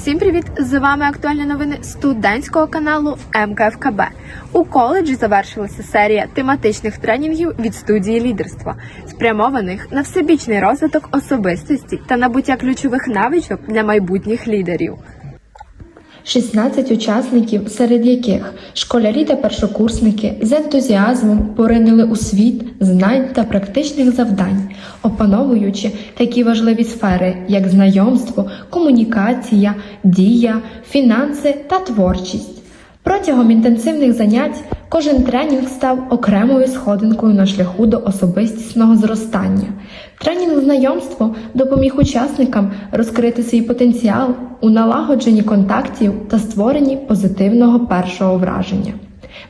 Всім привіт! З вами актуальні новини студентського каналу МКФКБ. У коледжі завершилася серія тематичних тренінгів від студії лідерства, спрямованих на всебічний розвиток особистості та набуття ключових навичок для майбутніх лідерів. 16 учасників, серед яких школярі та першокурсники з ентузіазмом поринули у світ знань та практичних завдань, опановуючи такі важливі сфери, як знайомство, комунікація, дія, фінанси та творчість. Протягом інтенсивних занять кожен тренінг став окремою сходинкою на шляху до особистісного зростання. Тренінг знайомство допоміг учасникам розкрити свій потенціал у налагодженні контактів та створенні позитивного першого враження.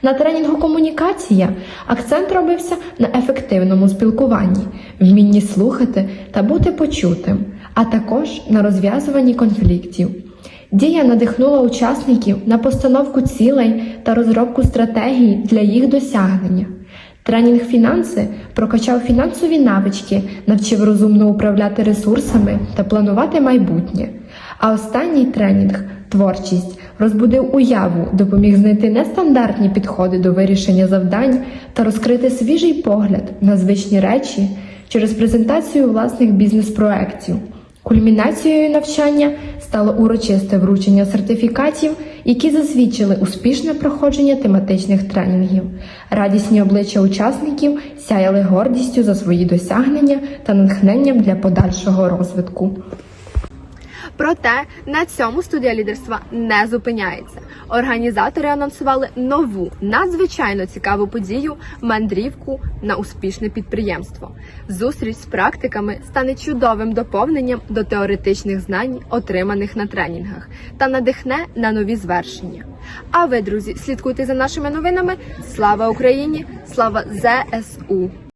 На тренінгу комунікація акцент робився на ефективному спілкуванні, вмінні слухати та бути почутим, а також на розв'язуванні конфліктів. Дія надихнула учасників на постановку цілей та розробку стратегій для їх досягнення. Тренінг фінанси прокачав фінансові навички, навчив розумно управляти ресурсами та планувати майбутнє. А останній тренінг творчість розбудив уяву, допоміг знайти нестандартні підходи до вирішення завдань та розкрити свіжий погляд на звичні речі через презентацію власних бізнес-проєктів. Кульмінацією навчання стало урочисте вручення сертифікатів, які засвідчили успішне проходження тематичних тренінгів. Радісні обличчя учасників сяяли гордістю за свої досягнення та натхненням для подальшого розвитку. Проте на цьому студія лідерства не зупиняється. Організатори анонсували нову надзвичайно цікаву подію мандрівку на успішне підприємство. Зустріч з практиками стане чудовим доповненням до теоретичних знань, отриманих на тренінгах, та надихне на нові звершення. А ви, друзі, слідкуйте за нашими новинами. Слава Україні! Слава ЗСУ!